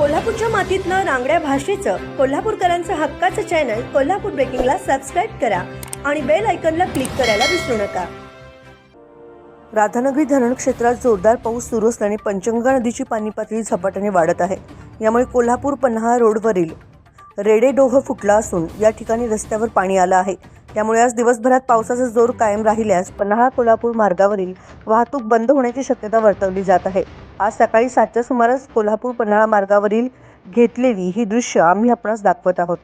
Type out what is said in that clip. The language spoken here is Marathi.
कोल्हापूरच्या मातीतलं रांगड्या भाषेचं कोल्हापूरकरांचं हक्काचं चॅनल कोल्हापूर ब्रेकिंगला सबस्क्राईब करा आणि बेल आयकनला क्लिक करायला विसरू नका. राधानगरी धरण क्षेत्रात जोरदार पाऊस सुरू असल्याने पंचगंगा नदीची पाणी पातळी झपाट्याने वाढत आहे. यामुळे कोल्हापूर पन्हाळा रोडवरील रेडेडोह फुटला असून या ठिकाणी रस्त्यावर पाणी आलं आहे. त्यामुळे आज दिवसभरात पावसाचा जोर कायम राहिल्यास पन्हाळा कोल्हापूर मार्गावरील वाहतूक बंद होण्याची शक्यता वर्तवली जात आहे. आज सकाळी सातच्या सुमारास कोल्हापूर पन्हाळा मार्गावरील घेतलेली ही दृश्य आम्ही आपणास दाखवत आहोत.